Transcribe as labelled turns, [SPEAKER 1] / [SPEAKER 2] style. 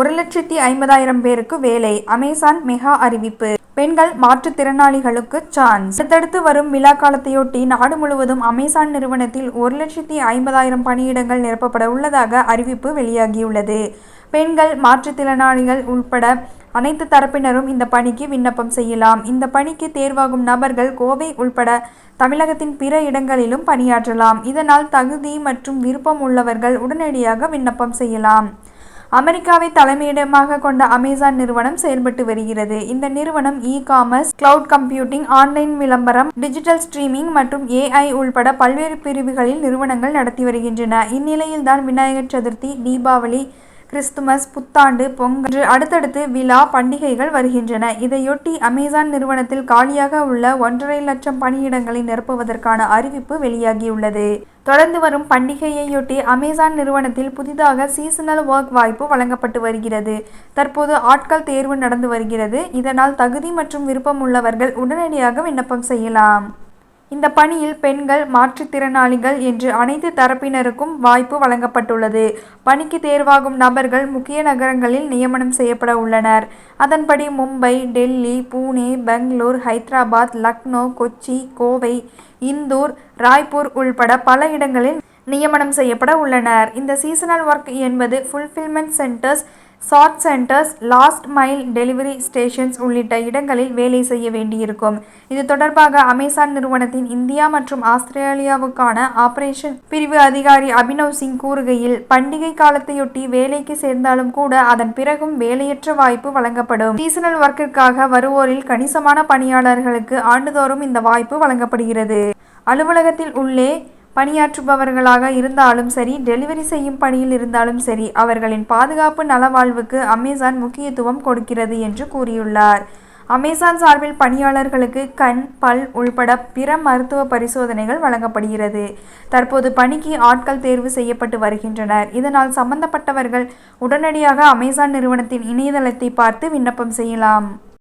[SPEAKER 1] ஒரு லட்சத்தி ஐம்பதாயிரம் பேருக்கு வேலை. அமேசான் மெகா அறிவிப்பு. பெண்கள் மாற்றுத்திறனாளிகளுக்கு சான்ஸ். அடுத்தடுத்து வரும் விழா காலத்தையொட்டி நாடு முழுவதும் அமேசான் நிறுவனத்தில் ஒரு லட்சத்தி ஐம்பதாயிரம் பணியிடங்கள் நிரப்பப்பட உள்ளதாக அறிவிப்பு வெளியாகியுள்ளது. பெண்கள் மாற்றுத்திறனாளிகள் உள்பட அனைத்து தரப்பினரும் இந்த பணிக்கு விண்ணப்பம் செய்யலாம். இந்த பணிக்கு தேர்வாகும் நபர்கள் கோவை உள்பட தமிழகத்தின் பிற இடங்களிலும் பணியாற்றலாம். இதனால் தகுதி மற்றும் விருப்பம் உள்ளவர்கள் உடனடியாக விண்ணப்பம் செய்யலாம். அமெரிக்காவை தலைமையிடமாக கொண்ட அமேசான் நிறுவனம் செயல்பட்டு வருகிறது. இந்த நிறுவனம் e commerce cloud computing online விளம்பரம் டிஜிட்டல் ஸ்ட்ரீமிங் மற்றும் ஏஐ உள்பட பல்வேறு பிரிவுகளில் நிறுவனங்கள் நடத்தி வருகின்றன. இந்நிலையில்தான் விநாயகர் சதுர்த்தி தீபாவளி கிறிஸ்துமஸ் புத்தாண்டு பொங்கல் அடுத்தடுத்து விழா பண்டிகைகள் வருகின்றன. இதையொட்டி அமேசான் நிறுவனத்தில் காலியாக உள்ள ஒன்றரை லட்சம் பணியிடங்களை நிரப்புவதற்கான அறிவிப்பு வெளியாகியுள்ளது. தொடர்ந்து வரும் பண்டிகையையொட்டி அமேசான் நிறுவனத்தில் புதிதாக சீசனல் ஒர்க் வாய்ப்பு வழங்கப்பட்டு வருகிறது. தற்போது ஆட்கள் தேர்வு நடந்து வருகிறது. இதனால் தகுதி மற்றும் விருப்பம் உள்ளவர்கள் உடனடியாக விண்ணப்பம் செய்யலாம். இந்த பணியில் பெண்கள் மாற்றுத்திறனாளிகள் என்று அனைத்து தரப்பினருக்கும் வாய்ப்பு வழங்கப்பட்டுள்ளது. பணிக்கு தேர்வாகும் நபர்கள் முக்கிய நகரங்களில் நியமனம் செய்யப்பட உள்ளனர். அதன்படி மும்பை டெல்லி புனே பெங்களூர் ஹைதராபாத் லக்னோ கொச்சி கோவை இந்தூர் ராய்ப்பூர் உள்பட பல இடங்களில் நியமனம் செய்யப்பட உள்ளனர். இந்த சீசனல் ஒர்க் என்பது fulfilment centres sort centres last mile delivery stations உள்ளிட்ட இடங்களில் வேலை செய்ய வேண்டியிருக்கும். இது தொடர்பாக அமேசான் நிறுவனத்தின் இந்தியா மற்றும் ஆஸ்திரேலியாவுக்கான ஆபரேஷன் பிரிவு அதிகாரி அபினவ் சிங் கூறுகையில் பண்டிகை காலத்தையொட்டி வேலைக்கு சேர்ந்தாலும் கூட அதன் பிறகும் வேலையற்ற வாய்ப்பு வழங்கப்படும். சீசனல் ஒர்க்கிற்காக வருவோரில் கணிசமான பணியாளர்களுக்கு ஆண்டுதோறும் இந்த வாய்ப்பு வழங்கப்படுகிறது. அலுவலகத்தில் உள்ளே பணியாற்றுபவர்களாக இருந்தாலும் சரி டெலிவரி செய்யும் பணியில் இருந்தாலும் சரி அவர்களின் பாதுகாப்பு நலவாழ்வுக்கு அமேசான் முக்கியத்துவம் கொடுக்கிறது என்று கூறியுள்ளார். அமேசான் சார்பில் பணியாளர்களுக்கு கண் பல் உள்பட பிற மருத்துவ பரிசோதனைகள் வழங்கப்படுகிறது. தற்போது பணிக்கு ஆட்கள் தேர்வு செய்யப்பட்டு வருகின்றனர். இதனால் சம்பந்தப்பட்டவர்கள் உடனடியாக அமேசான் நிறுவனத்தின் இணையதளத்தை பார்த்து விண்ணப்பம் செய்யலாம்.